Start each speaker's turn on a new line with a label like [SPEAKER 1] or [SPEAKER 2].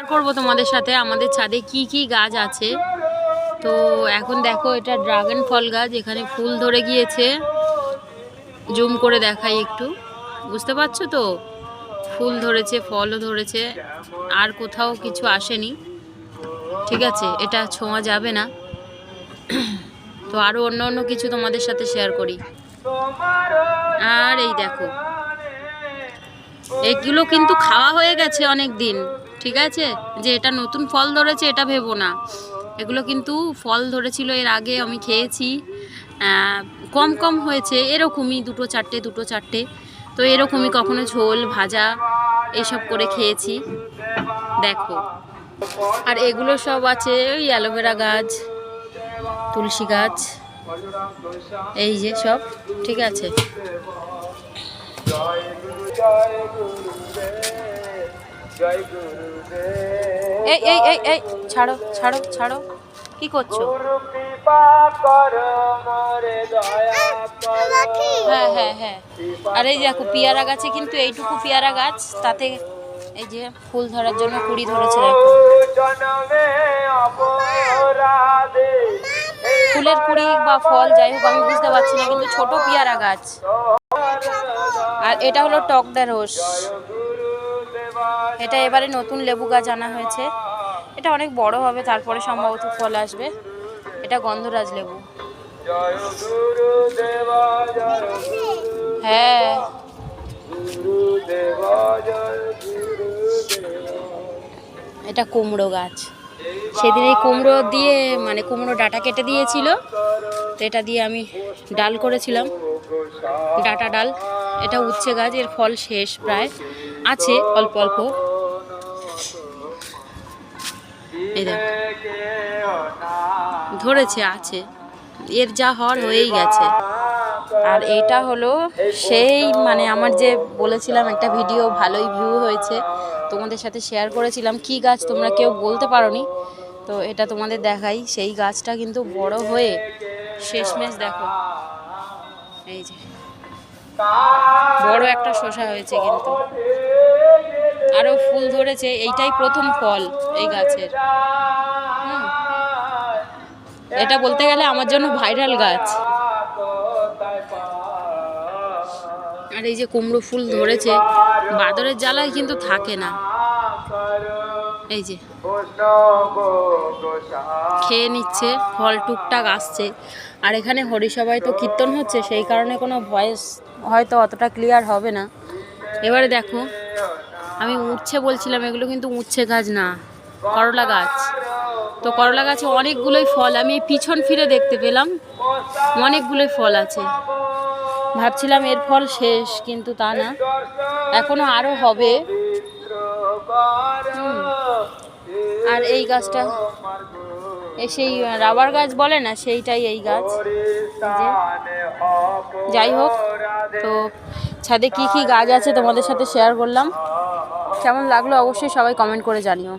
[SPEAKER 1] Share করব তোমাদের সাথে। আমাদের ছাদে কি কি গাছ আছে? তো এখন দেখো, এটা ড্রাগন ফল গাছ, এখানে ফুল ধরে গিয়েছে। জুম করে দেখাই একটু। বুঝতে পারছ তো? ফুল ধরেছে, ফলও ধরেছে। আর কোথাও কিছু আসেনি। ঠিক আছে, এটা ছোঁয়া যাবে না। তো আরও অন্য অন্য কিছু তোমাদের সাথে শেয়ার করি। আর এই দেখো, এগুলো কিন্তু খাওয়া হয়ে গেছে অনেক দিন ঠিক আছে? যে এটা নতুন ফল ধরেছে, এটা ভেবো না। এগুলো কিন্তু ফল ধরেছিল, এর আগে আমি খেয়েছি। কম কম হয়েছে, এরকমই দুটো চারটে দুটো চারটে। তো এরকমই কখনো ঝোল, ভাজা এইসব করে খেয়েছি। দেখো। আর এগুলো সব আছে ওই অ্যালোভেরা গাছ, তুলসী গাছ, এই যে সব, ঠিক আছে। এই এই এই এই ছাড়ো ছাড়ো ছাড়ো। কি করছ? হ্যাঁ হ্যাঁ হ্যাঁ। আর এই দেখো পেয়ারা গাছে কিন্তু এইটুকু পেয়ারা গাছ তাতে এই যে ফুল ধরার জন্য কুড়ি ধরেছে ফুলের কুড়ি বা ফল যাই হোক আমি বুঝতে পারছি না কিন্তু ছোট পেয়ারা গাছ। আর এটা হলো টকদা রোস এটা এবারে নতুন লেবু গাছ আনা হয়েছে। এটা অনেক বড় হবে, তারপরে সম্ভবত ফল আসবে। এটা গন্ধরাজ লেবু। হ্যাঁ। এটা কুমড়ো গাছ। সেদিন এই কুমড়ো দিয়ে মানে কুমড়ো ডাটা কেটে দিয়েছিল। তো এটা দিয়ে আমি ডাল করেছিলাম। ডাটা ডাল। এটা উচ্ছে গাছ, এর ফল শেষ প্রায়। আছে, অল্প অল্প। এই ধরেছে, আছে। এর যা হওয়ার হয়েই গেছে। আর এইটা হলো সেই মানে আমার যে বলেছিলাম একটা ভিডিও, ভালোই ভিউ হয়েছে। তোমাদের সাথে শেয়ার করেছিলাম, কি গাছ তোমরা কেউ বলতে পারোনি? তো এটা তোমাদের দেখাই, সেই গাছটা কিন্তু বড় হয়ে শেষমেশ দেখো। এই যে। বড় একটা শসা হয়েছে কিন্তু। আরও ফুল ধরেছে, এইটাই প্রথম ফল এই গাছের। এটা বলতে গেলে আমার জন্য ভাইরাল গাছ। আর এই যে কুমড়ো ফুল ধরেছে, বাদরের জ্বালায় কিন্তু থাকে না। এই যে, খেয়ে নিচ্ছে, ফল টুকটাক আসছে। আর এখানে হরিসভায় তো কীর্তন হচ্ছে, সেই কারণে কোনো ভয়েস হয়তো অতটা ক্লিয়ার হবে না। এবারে দেখো আমি উচ্ছে বলছিলাম, এগুলো কিন্তু উচ্ছে গাছ না, করলা গাছ। তো করলা গাছে অনেকগুলোই ফল, আমি পিছন ফিরে দেখতে পেলাম, অনেকগুলোই ফল আছে। ভাবছিলাম এর ফল শেষ, কিন্তু তা না। এখনও আরও হবে। আর এই গাছটা সেই রাবার গাছ বলে না, সেইটাই এই গাছ। যাই হোক, তো ছাদে কি কি গাছ আছে তোমাদের সাথে শেয়ার করলাম। কেমন লাগল অবশ্যই সবাই কমেন্ট করে জানিও।